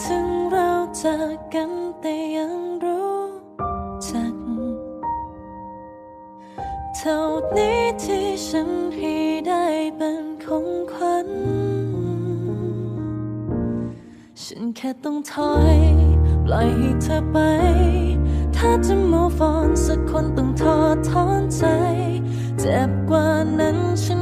ถึงเราจากกันแต่ยังรู้จัก เท่านี้ที่ฉันให้ได้เป็นของขวัญ ฉันแค่ต้องถอย ปล่อยให้เธอไป ถ้าจะ move on สักคนต้องทอดถอนใจ เจ็บกว่านั้นฉัน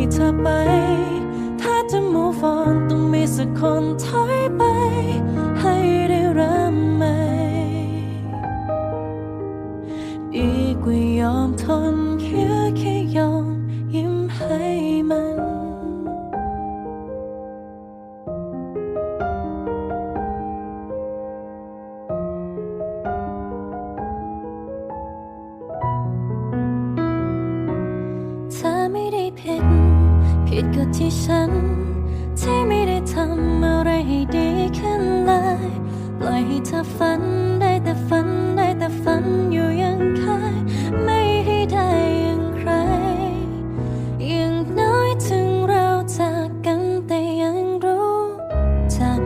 ให้เธอไป ดก็ที่ฉัน ที่ไม่ได้ทำอะไรให้ดีขึ้นเลย ปล่อยให้เธอฝันได้แต่ฝันได้แต่ฝันอยู่อยังเคยไม่ให้ได้อย่างใครอย่างน้อยถึงเราจากกันแต่ยังรู้จัก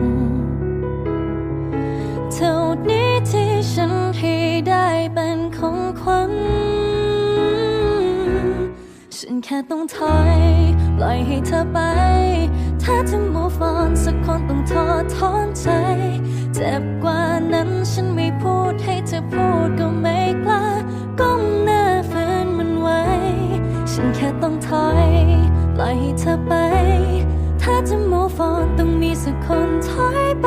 เท่านี้ที่ฉันให้ได้เป็นของขวัญฉันแค่ต้องถอย ปล่อยให้เธอไป ถ้าจะ move on สักคนต้องทอดถอนใจ เจ็บกว่านั้นฉันไม่พูดให้เธอพูดก็ไม่กล้าก้มหน้าฝืนมันไว้ ฉันแค่ต้องถอย ปล่อยให้เธอไป ถ้าจะ move on ต้องมีสักคนถอยไป